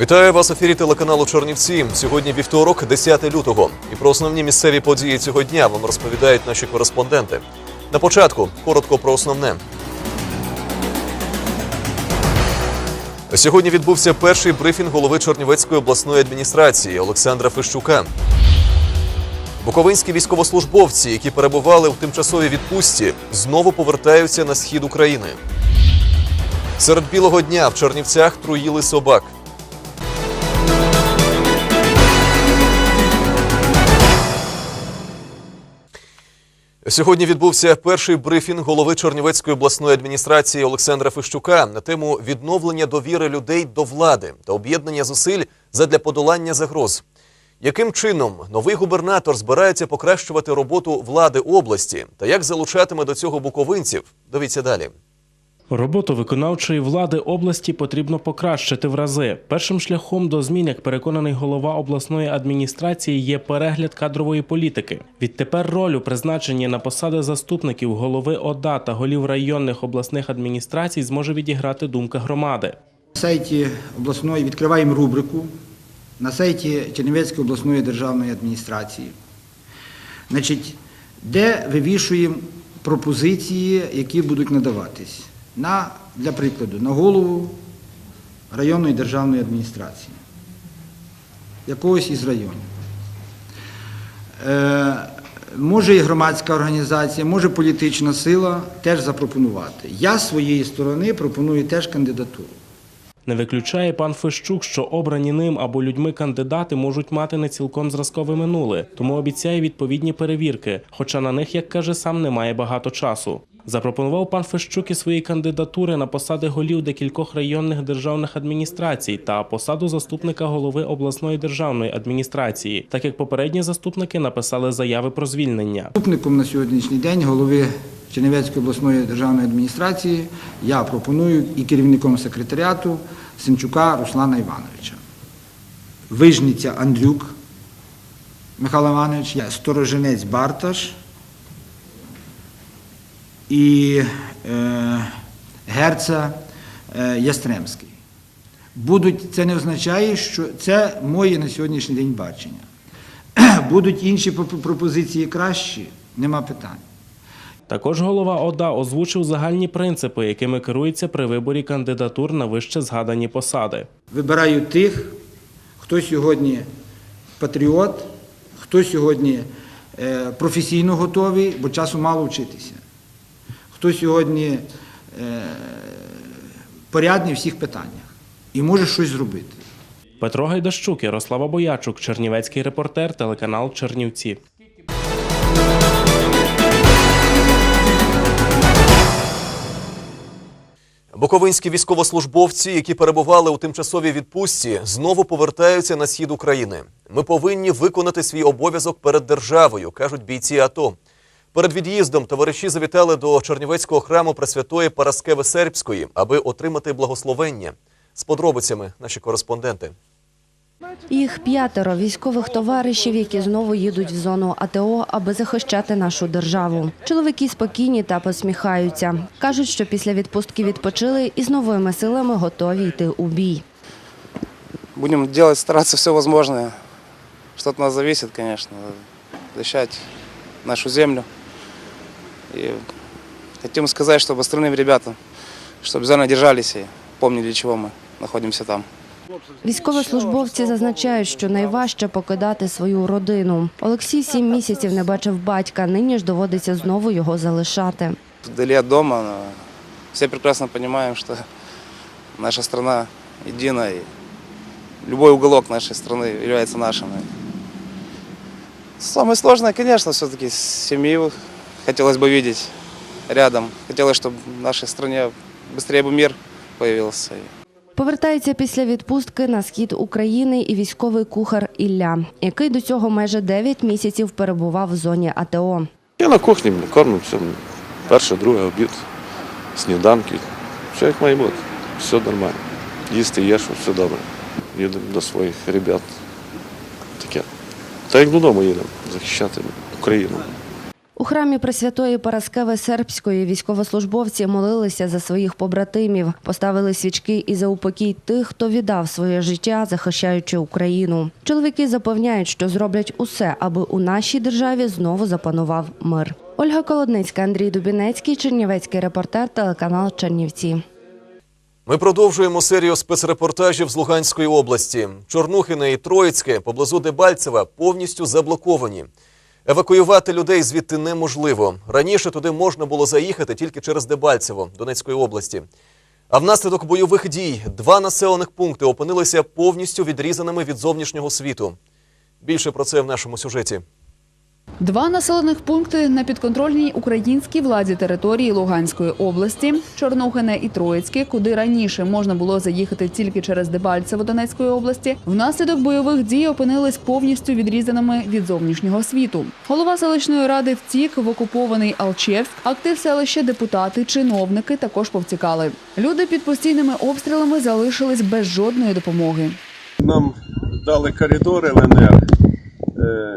Вітаю вас ефірі телеканалу Чорнівці. Сьогодні вівторок, 10 лютого. І про основні місцеві події цього дня вам розповідають наші кореспонденти. На початку коротко про основне. Сьогодні відбувся перший брифінг голови Чорнівецької обласної адміністрації Олександра Фищука. Буковинські військовослужбовці, які перебували в тимчасовій відпустці, знову повертаються на схід України. Серед білого дня в Чернівцях труїли собак. Сьогодні відбувся перший брифінг голови Чернівецької обласної адміністрації Олександра Фищука на тему відновлення довіри людей до влади та об'єднання зусиль задля подолання загроз. Яким чином новий губернатор збирається покращувати роботу влади області та як залучатиме до цього буковинців? Дивіться далі. Роботу виконавчої влади області потрібно покращити в рази. Першим шляхом до змін, як переконаний голова обласної адміністрації, є перегляд кадрової політики. Відтепер роль у призначенні на посади заступників голови ОДА та голів районних обласних адміністрацій зможе відіграти думка громади. На сайті обласної відкриваємо рубрику на сайті Чернівецької обласної державної адміністрації, значить, де вивішуємо пропозиції, які будуть надаватись. На, для прикладу, на голову районної державної адміністрації, якогось із районів. Е, може і громадська організація, може політична сила теж запропонувати. Я з своєї сторони пропоную теж кандидатуру. Не виключає пан Фищук, що обрані ним або людьми кандидати можуть мати не цілком зразкове минуле, тому обіцяє відповідні перевірки, хоча на них, як каже сам, немає багато часу. Запропонував пан Фещук і свої кандидатури на посади голів декількох районних державних адміністрацій та посаду заступника голови обласної державної адміністрації, так як попередні заступники написали заяви про звільнення. Заступником на сьогоднішній день голови Чернівецької обласної державної адміністрації я пропоную і керівником секретаріату Сенчука Руслана Івановича. Вижниця Андрюк Михайло Іванович, я сторожинець Барташ і е, герца е, Ястремський. Будуть, це не означає, що це моє на сьогоднішній день бачення. Будуть інші пропозиції кращі, нема питань. Також голова ОДА озвучив загальні принципи, якими керується при виборі кандидатур на вище згадані посади. Вибираю тих, хто сьогодні патріот, хто сьогодні е, професійно готовий, бо часу мало вчитися. Хто сьогодні е, порядний в всіх питаннях і може щось зробити. Петро Гайдащук, Ярослава Боячук, Чернівецький репортер, телеканал Чернівці. Буковинські військовослужбовці, які перебували у тимчасовій відпустці, знову повертаються на схід України. Ми повинні виконати свій обов'язок перед державою, кажуть бійці АТО. Перед від'їздом товариші завітали до Чернівецького храму Пресвятої Параскеви Сербської, аби отримати благословення. З подробицями наші кореспонденти. Їх п'ятеро військових товаришів, які знову їдуть в зону АТО, аби захищати нашу державу. Чоловіки спокійні та посміхаються. кажуть, що після відпустки відпочили і з новими силами готові йти у бій. Будем делать, стараться все возможное. Что от нас зависит, конечно. Защищать нашу землю. И хотим сказать, чтобы остальным ребятам, что обязательно держались и помнили, для чего мы находимся там. Військовослужбовці зазначають, що найважче покидати свою родину. Олексій сім місяців не бачив батька. Нині ж доводиться знову його залишати. Вдали от дома, но все прекрасно понимаем, что наша страна едина, и любой уголок нашей страны является нашим. И Самое сложное, конечно, все-таки семью хотелось бы видеть рядом. Хотелось, чтобы в нашей стране быстрее бы мир появился. Повертається після відпустки на схід України і військовий кухар Ілля, який до цього майже 9 місяців перебував в зоні АТО. Я на кухні ми кормимо все. Перше, друге, обід, сніданки. Все як має бути. Все нормально. Їсти є, що все добре. Їдемо до своїх ребят. Таке. Та як додому їдемо захищати Україну. У храмі Пресвятої Параскеви Сербської військовослужбовці молилися за своїх побратимів, поставили свічки і за упокій тих, хто віддав своє життя, захищаючи Україну. Чоловіки запевняють, що зроблять усе, аби у нашій державі знову запанував мир. Ольга Колодницька, Андрій Дубінецький, Чернівецький репортер, телеканал Чернівці. Ми продовжуємо серію спецрепортажів з Луганської області. Чорнухине і Троїцьке поблизу Дебальцева повністю заблоковані. Евакуювати людей звідти неможливо. Раніше туди можна було заїхати тільки через Дебальцево Донецької області. А внаслідок бойових дій два населених пункти опинилися повністю відрізаними від зовнішнього світу. Більше про це в нашому сюжеті. Два населених пункти на підконтрольній українській владі території Луганської області Чорнухине і Троїцьке, куди раніше можна було заїхати тільки через Дебальцево Донецької області, внаслідок бойових дій опинились повністю відрізаними від зовнішнього світу. Голова селищної ради втік в окупований Алчевськ. Актив селища, депутати, чиновники також повтікали. Люди під постійними обстрілами залишились без жодної допомоги. Нам дали коридор ЛНР,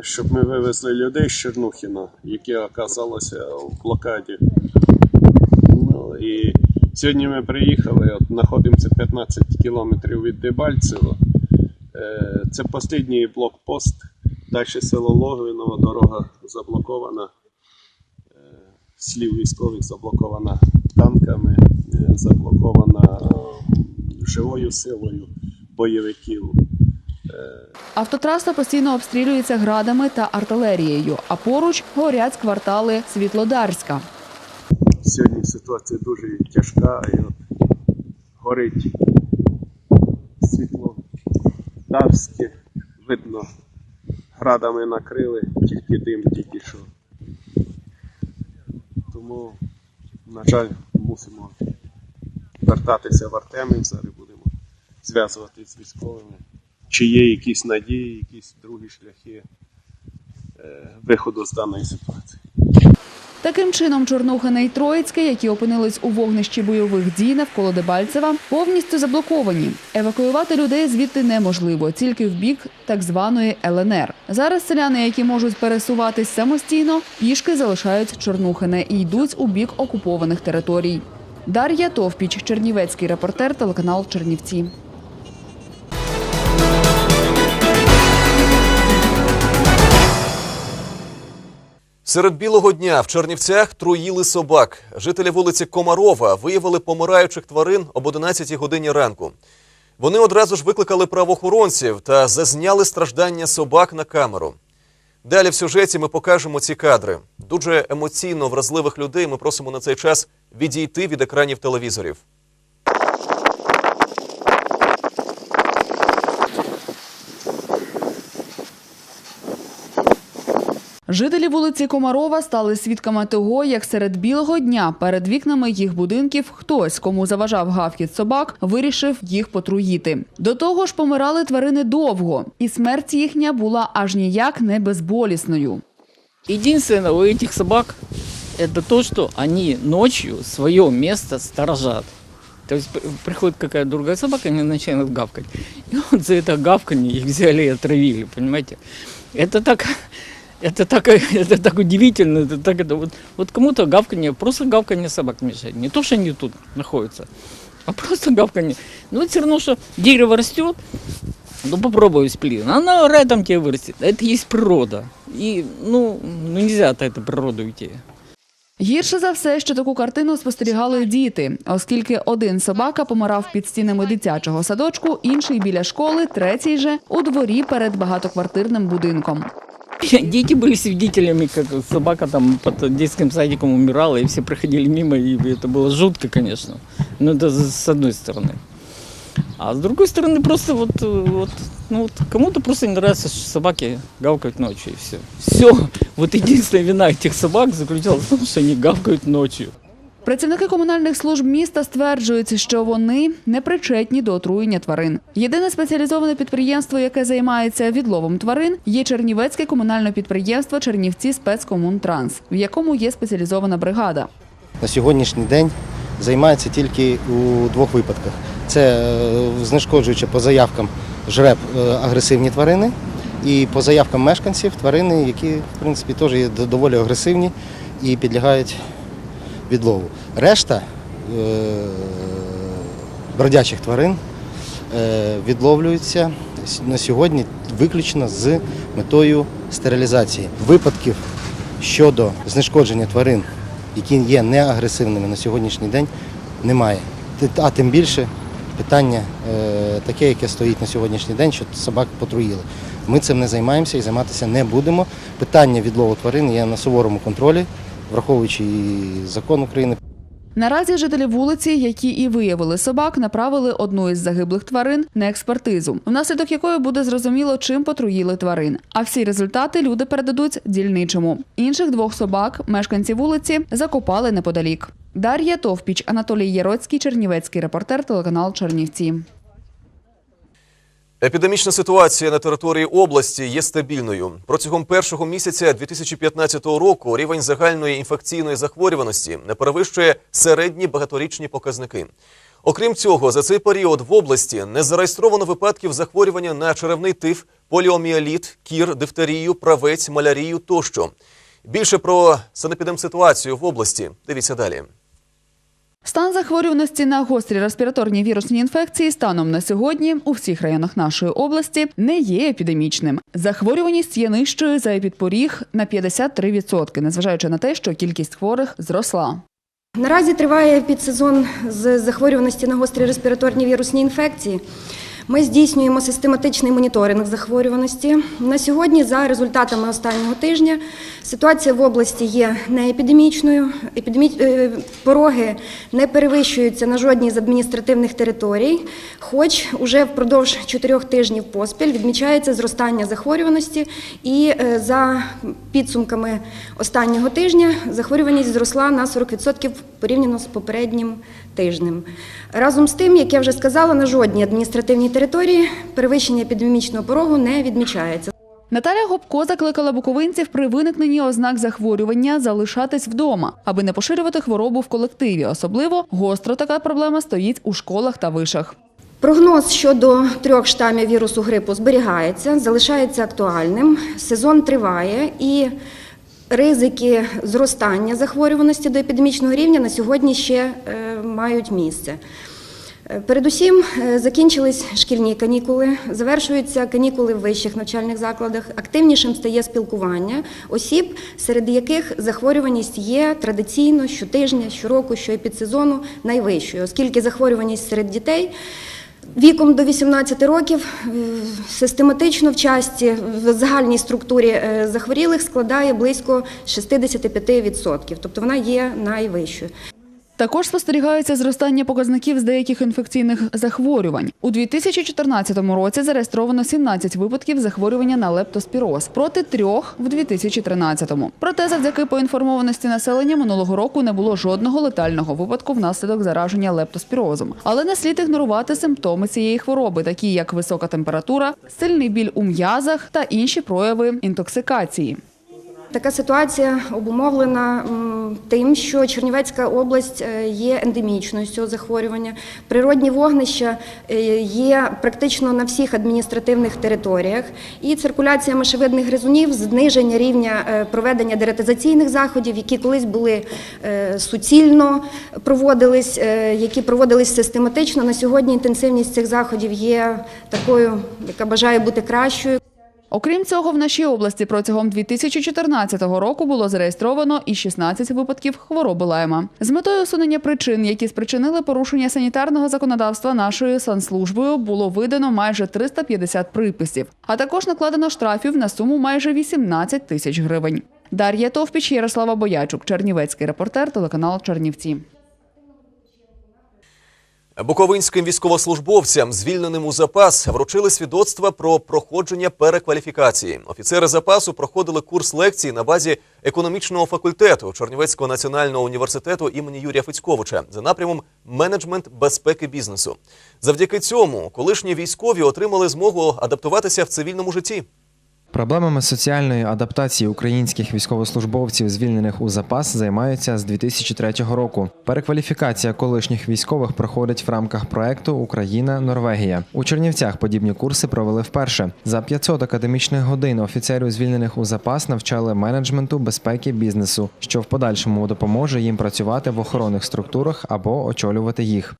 щоб ми вивезли людей з Чернухіна, які оказалися в блокаді. Ну, і сьогодні ми приїхали, от знаходимося 15 кілометрів від Дебальцева. Е, Це останній блокпост. Далі село Логвиново, дорога заблокована. Е, Слів військових заблокована танками, е, заблокована е, живою силою бойовиків. Автотраса постійно обстрілюється градами та артилерією, а поруч горять квартали Світлодарська. Сьогодні ситуація дуже тяжка і горить світло Дарське, видно, градами накрили, тільки дим тільки що. Тому, на жаль, мусимо вертатися в Артемів, зараз будемо зв'язуватися з військовими. Чи є якісь надії, якісь другі шляхи е, виходу з даної ситуації. Таким чином, Чорнухине і Троїцьке, які опинились у вогнищі бойових дій навколо Дебальцева, повністю заблоковані. Евакуювати людей звідти неможливо, тільки в бік так званої ЛНР. Зараз селяни, які можуть пересуватись самостійно, пішки залишають Чорнухине і йдуть у бік окупованих територій. Дар'я Товпіч, Чернівецький репортер, телеканал Чернівці. Серед білого дня в Чернівцях труїли собак. Жителі вулиці Комарова виявили помираючих тварин об 11 годині ранку. Вони одразу ж викликали правоохоронців та зазняли страждання собак на камеру. Далі в сюжеті ми покажемо ці кадри. Дуже емоційно вразливих людей ми просимо на цей час відійти від екранів телевізорів. Жителі вулиці Комарова стали свідками того, як серед білого дня перед вікнами їх будинків хтось, кому заважав гавкіт собак, вирішив їх потруїти. До того ж, помирали тварини довго, і смерть їхня була аж ніяк не безболісною. Единственное у этих собак это то, что они ночью свое место сторожат. То есть при- приходит какая другая собака, они начинают гавкать. И вот за это гавканье их взяли и отравили, понимаете? Это так, это так, это так удивительно, это так это вот, вот кому-то гавканье, просто гавканье собак мешает. Не то, что они тут находятся, а просто гавканье. Ну вот все равно, что дерево растет, ну попробуй сплин. Она рядом тебе вырастет. Это есть природа. И, ну, ну нельзя от этой природы уйти. Гірше за все, що таку картину спостерігали діти, оскільки один собака помирав під стінами дитячого садочку, інший біля школи, третій же у дворі перед багатоквартирним будинком. Дети были свидетелями, как собака там под детским садиком умирала, и все проходили мимо, и это было жутко, конечно. Но это с одной стороны. А с другой стороны, просто вот, э, вот, ну вот кому-то просто не нравится, что собаки гавкают ночью, и все. Все. Вот единственная вина этих собак заключалась в том, что они гавкают ночью. Працівники комунальних служб міста стверджують, що вони не причетні до отруєння тварин. Єдине спеціалізоване підприємство, яке займається відловом тварин, є Чернівецьке комунальне підприємство Чернівці спецкомунтранс, в якому є спеціалізована бригада. на сьогоднішній день займається тільки у двох випадках: це е, знешкоджуючи по заявкам жреб е, агресивні тварини І по заявкам мешканців тварини, які в принципі теж є доволі агресивні і підлягають відлову. Решта е, бродячих тварин е, відловлюються на сьогодні виключно з метою стерилізації. Випадків щодо знешкодження тварин, які є неагресивними на сьогоднішній день, немає. А тим більше питання е, таке, яке стоїть на сьогоднішній день, що собак потруїли. Ми цим не займаємося і займатися не будемо. Питання відлову тварин є на суворому контролі, враховуючи і закон України Наразі жителі вулиці, які і виявили собак, направили одну із загиблих тварин на експертизу, внаслідок якої буде зрозуміло, чим потруїли тварин. А всі результати люди передадуть дільничому. Інших двох собак мешканці вулиці закопали неподалік. Дар'я Товпіч, Анатолій Яроцький, Чернівецький репортер, телеканал Чернівці. Епідемічна ситуація на території області є стабільною. Протягом першого місяця 2015 року рівень загальної інфекційної захворюваності не перевищує середні багаторічні показники. Окрім цього, за цей період в області не зареєстровано випадків захворювання на черевний тиф, поліоміеліт, кір, дифтерію, правець, малярію тощо. Більше про санепідемситуацію в області дивіться далі. Стан захворюваності на гострі респіраторні вірусні інфекції станом на сьогодні у всіх районах нашої області не є епідемічним. Захворюваність є нижчою за епідпоріг на 53%, незважаючи на те, що кількість хворих зросла. Наразі триває підсезон з захворюваності на гострі респіраторні вірусні інфекції. Ми здійснюємо систематичний моніторинг захворюваності. На сьогодні, за результатами останнього тижня, ситуація в області є неепідемічною. Епідемі... е, Пороги не перевищуються на жодній з адміністративних територій, хоч уже впродовж чотирьох тижнів поспіль відмічається зростання захворюваності, і е, за підсумками останнього тижня захворюваність зросла на 40% порівняно з попереднім тижнем. Разом з тим, як я вже сказала, на жодній адміністративній території перевищення епідемічного порогу не відмічається. Наталя Гопко закликала буковинців при виникненні ознак захворювання залишатись вдома, аби не поширювати хворобу в колективі. Особливо гостро така проблема стоїть у школах та вишах. Прогноз щодо трьох штамів вірусу грипу зберігається, залишається актуальним. Сезон триває і ризики зростання захворюваності до епідемічного рівня на сьогодні ще е, мають місце. Е, Передусім е, закінчились шкільні канікули, завершуються канікули в вищих навчальних закладах. Активнішим стає спілкування осіб, серед яких захворюваність є традиційно щотижня, щороку, щоепідсезону найвищою, оскільки захворюваність серед дітей. Віком до 18 років е, систематично в часті в загальній структурі е, захворілих складає близько 65%, тобто вона є найвищою. Також спостерігається зростання показників з деяких інфекційних захворювань. У 2014 році зареєстровано 17 випадків захворювання на лептоспіроз проти трьох в 2013-му. Проте, завдяки поінформованості населення минулого року не було жодного летального випадку внаслідок зараження лептоспірозом. Але не слід ігнорувати симптоми цієї хвороби, такі як висока температура, сильний біль у м'язах та інші прояви інтоксикації. Така ситуація обумовлена тим, що Чернівецька область е, є ендемічною з цього захворювання. Природні вогнища е, є практично на всіх адміністративних територіях. І циркуляція мишевидних гризунів, зниження рівня е, проведення дератизаційних заходів, які колись були суцільно проводились, які проводились систематично. На сьогодні інтенсивність цих заходів є такою, яка бажає бути кращою. Окрім цього, в нашій області протягом 2014 року було зареєстровано і 16 випадків хвороби лайма. З метою усунення причин, які спричинили порушення санітарного законодавства нашою санслужбою, було видано майже 350 приписів, а також накладено штрафів на суму майже 18 тисяч гривень. Дар'я Товпіч, Ярослава Боячук, Чернівецький репортер, телеканал Чернівці. Буковинським військовослужбовцям, звільненим у запас, вручили свідоцтва про проходження перекваліфікації. Офіцери запасу проходили курс лекцій на базі економічного факультету Чернівецького національного університету імені Юрія Федьковича за напрямом менеджмент безпеки бізнесу. Завдяки цьому колишні військові отримали змогу адаптуватися в цивільному житті. Проблемами соціальної адаптації українських військовослужбовців, звільнених у запас, займаються з 2003 року. Перекваліфікація колишніх військових проходить в рамках проекту Україна Норвегія. У Чернівцях подібні курси провели вперше. За 500 академічних годин офіцерів, звільнених у запас, навчали менеджменту безпеки бізнесу, що в подальшому допоможе їм працювати в охоронних структурах або очолювати їх.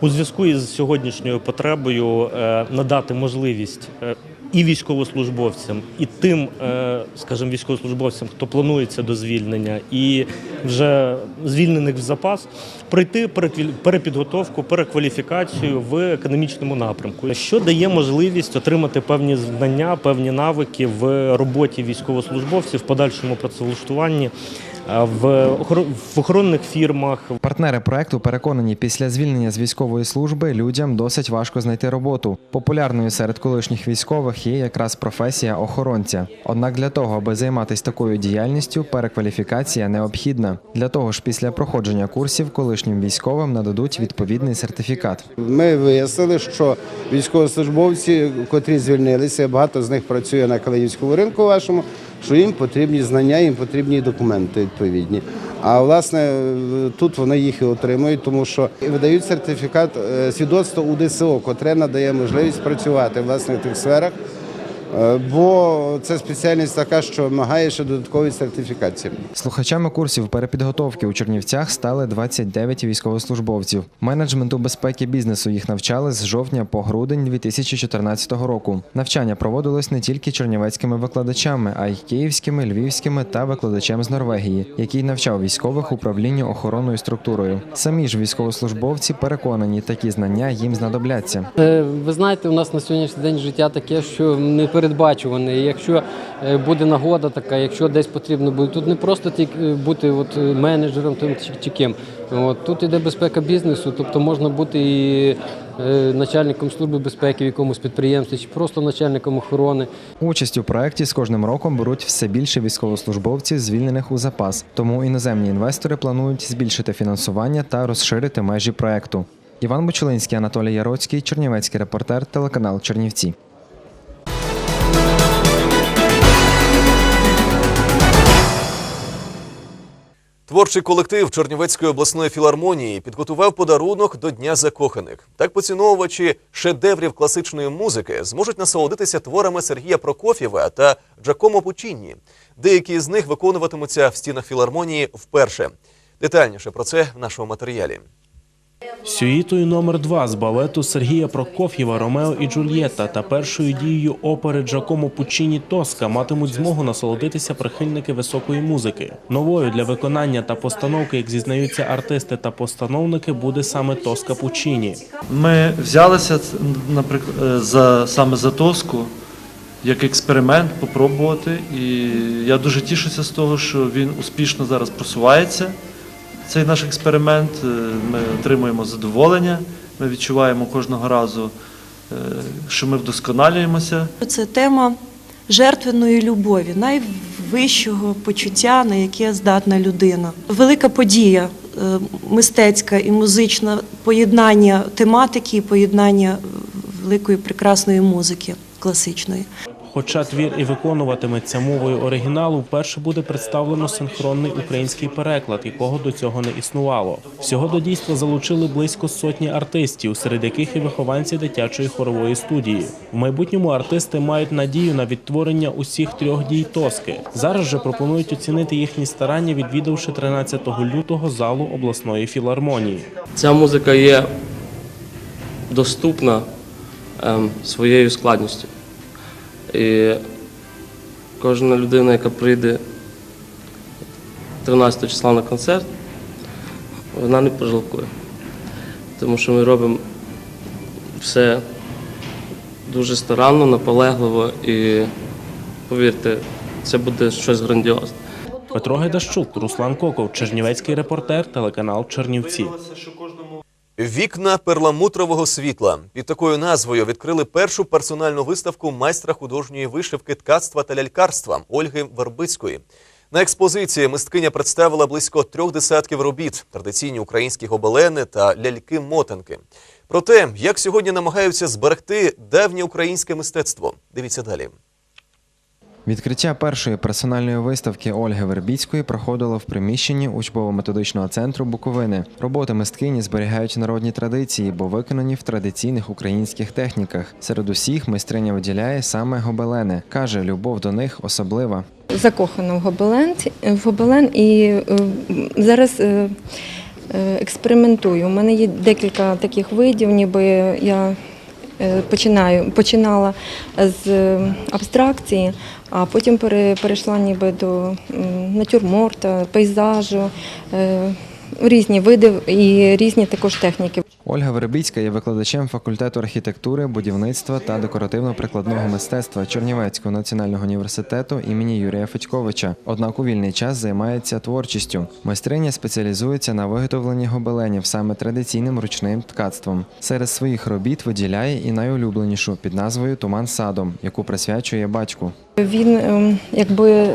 У зв'язку із сьогоднішньою потребою е, надати можливість е, і військовослужбовцям, і тим, е, скажімо, військовослужбовцям, хто планується до звільнення, і вже звільнених в запас, пройти перепідготовку, перекваліфікацію в академічному напрямку, що дає можливість отримати певні знання, певні навики в роботі військовослужбовців, в подальшому працевлаштуванні, в охоро- охоронних фірмах, Партнери проекту переконані, після звільнення з військової служби людям досить важко знайти роботу. Популярною серед колишніх військових є якраз професія охоронця. Однак для того, аби займатися такою діяльністю, перекваліфікація необхідна. Для того ж, після проходження курсів колишнім військовим нададуть відповідний сертифікат. Ми вияснили, що військовослужбовці, котрі звільнилися, багато з них працює на Калинівському ринку вашому, що їм потрібні знання, їм потрібні документи відповідні. А власне тут вони їх і отримують, тому що видають сертифікат е, свідоцтво УДСО, котре надає можливість працювати власне в тих сферах. Е, Бо це спеціальність така, що вимагає ще додаткової сертифікації. Слухачами курсів перепідготовки у Чернівцях стали 29 військовослужбовців. Менеджменту безпеки бізнесу їх навчали з жовтня по грудень 2014 року. Навчання проводилось не тільки чернівецькими викладачами, а й київськими, львівськими та викладачем з Норвегії, який навчав військових управлінню охоронною структурою. Самі ж військовослужбовці переконані, такі знання їм знадобляться. Е, Ви знаєте, у нас на сьогоднішній день життя таке, що непередбачуване. І Якщо е, буде нагода така, якщо десь потрібно буде, тут не просто е, бути от е, менеджером тим чи, ким. От тут іде безпека бізнесу, тобто можна бути і начальником служби безпеки в якомусь підприємстві, чи просто начальником охорони. Участь у проєкті з кожним роком беруть все більше військовослужбовців, звільнених у запас. Тому іноземні інвестори планують збільшити фінансування та розширити межі проєкту. Іван Бочулинський, Анатолій Яроцький, Чернівецький репортер, телеканал Чернівці. Творчий колектив Чернівецької обласної філармонії підготував подарунок до Дня закоханих. Так поціновувачі шедеврів класичної музики зможуть насолодитися творами Сергія Прокоф'єва та Джакомо Пучінні. Деякі з них виконуватимуться в стінах філармонії вперше. Детальніше про це в нашому матеріалі. Сюїтою номер 2 з балету Сергія Прокоф'єва Ромео і Джульєтта та першою дією опери Джакомо Пучіні Тоска матимуть змогу насолодитися прихильники високої музики. Новою для виконання та постановки, як зізнаються артисти та постановники, буде саме Тоска Пучіні. Ми взялися наприклад, за саме за тоску як експеримент попробувати. І я дуже тішуся з того, що він успішно зараз просувається. Цей наш експеримент. Е, Ми отримуємо задоволення. Ми відчуваємо кожного разу, е, що ми вдосконалюємося. Це тема жертвеної любові, найвищого почуття, на яке здатна людина. Велика подія е, мистецька і музична, поєднання тематики, і поєднання великої прекрасної музики класичної. Хоча твір і виконуватиметься мовою оригіналу, вперше буде представлено синхронний український переклад, якого до цього не існувало. Всього до дійства залучили близько сотні артистів, серед яких і вихованці дитячої хорової студії. В майбутньому артисти мають надію на відтворення усіх трьох дій тоски. Зараз же пропонують оцінити їхні старання, відвідавши 13 лютого залу обласної філармонії. Ця музика є доступна ем, своєю складністю. І кожна людина, яка прийде 13 числа на концерт, вона не пожалкує. Тому що ми робимо все дуже старанно, наполегливо і повірте, це буде щось грандіозне. Петро Гайдащук, Руслан Коков, Чернівецький репортер, телеканал Чернівці. Вікна перламутрового світла під такою назвою відкрили першу персональну виставку майстра художньої вишивки, ткацтва та лялькарства Ольги Вербицької. На експозиції мисткиня представила близько трьох десятків робіт, традиційні українські гобелени та ляльки-мотанки. Про те, як сьогодні намагаються зберегти давнє українське мистецтво. Дивіться далі. Відкриття першої персональної виставки Ольги Вербіцької проходило в приміщенні учбово-методичного центру Буковини. Роботи мисткині зберігають народні традиції, бо виконані в традиційних українських техніках. Серед усіх майстриня виділяє саме гобелени. каже, любов до них особлива. закохана в гобелен, в гобелен і е, зараз е, е, експериментую. У мене є декілька таких видів, ніби я починаю, починала з е, абстракції, а потім пере- перейшла ніби до натюрморта, пейзажу, е, різні види і різні також техніки. Ольга Вербіцька є викладачем факультету архітектури, будівництва та декоративно-прикладного мистецтва Чернівецького національного університету імені Юрія Федьковича. Однак у вільний час займається творчістю. Майстриня спеціалізується на виготовленні гобеленів саме традиційним ручним ткацтвом. Серед своїх робіт виділяє і найулюбленішу під назвою Туман садом, яку присвячує батьку. Він ем, якби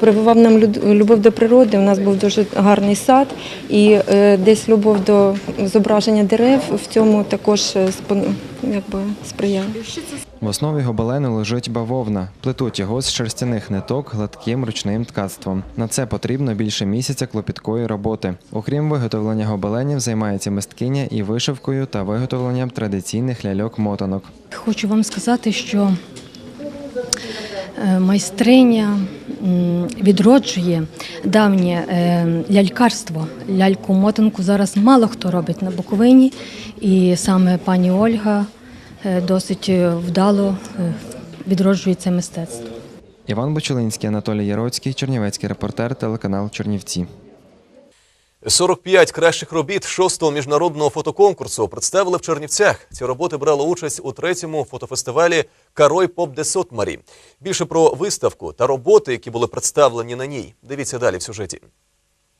прививав нам люд- любов до природи. У нас був дуже гарний сад, і е, десь любов до зображення дерев в цьому також е, спон- якби сприяв. В основі гобелену лежить бавовна. Плетуть його з шерстяних ниток гладким ручним ткацтвом. На це потрібно більше місяця клопіткої роботи. Окрім виготовлення гобеленів, займається мисткиня і вишивкою та виготовленням традиційних ляльок-мотанок. Хочу вам сказати, що е, майстриня відроджує давнє е, лялькарство. Ляльку-мотанку зараз мало хто робить на Буковині, і саме пані Ольга е, досить е, вдало е, відроджує це мистецтво. Іван Бочелинський, Анатолій Яроцький, Чернівецький репортер, телеканал Чернівці. 45 кращих робіт шостого міжнародного фотоконкурсу представили в Чернівцях. Ці роботи брали участь у третьому фотофестивалі Карой Поп де Сотмарі. Більше про виставку та роботи, які були представлені на ній. Дивіться далі в сюжеті.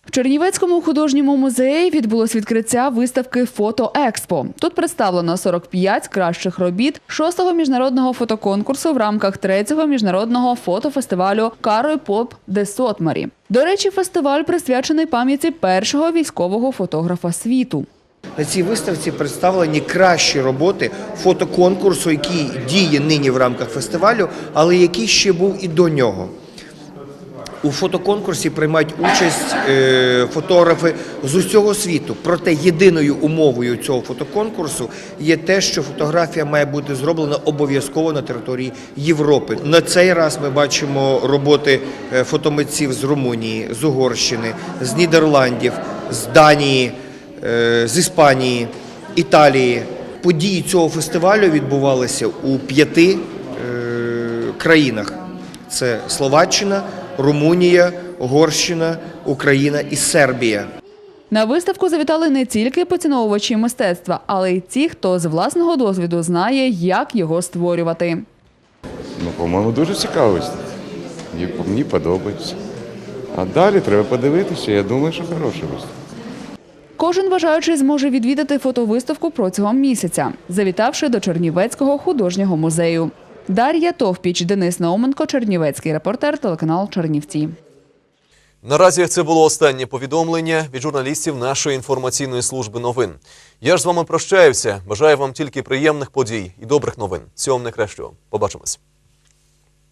В Чернівецькому художньому музеї відбулось відкриття виставки Фото Експо. Тут представлено 45 кращих робіт шостого міжнародного фотоконкурсу в рамках третього міжнародного фотофестивалю Карой Поп де Сотмарі. До речі, фестиваль присвячений пам'яті першого військового фотографа світу. На цій виставці представлені кращі роботи фотоконкурсу, який діє нині в рамках фестивалю, але який ще був і до нього. У фотоконкурсі приймають участь е, фотографи з усього світу. Проте єдиною умовою цього фотоконкурсу є те, що фотографія має бути зроблена обов'язково на території Європи. На цей раз ми бачимо роботи е, фотомитців з Румунії, з Угорщини, з Нідерландів, з Данії, е, з Іспанії, Італії. Події цього фестивалю відбувалися у п'яти країнах: це Словаччина, Румунія, Угорщина, Україна і Сербія. На виставку завітали не тільки поціновувачі мистецтва, але й ті, хто з власного досвіду знає, як його створювати. Ну, по-моєму, дуже цікаво. Мені, подобається. А далі треба подивитися. Я думаю, що хороша виставка. Кожен бажаючий зможе відвідати фотовиставку протягом місяця, завітавши до Чернівецького художнього музею. Дар'я Товпіч, Денис Науменко, Чернівецький репортер, телеканал Чернівці. Наразі це було останнє повідомлення від журналістів нашої інформаційної служби новин. Я ж з вами прощаюся. Бажаю вам тільки приємних подій і добрих новин. Всього вам кращого. Побачимось.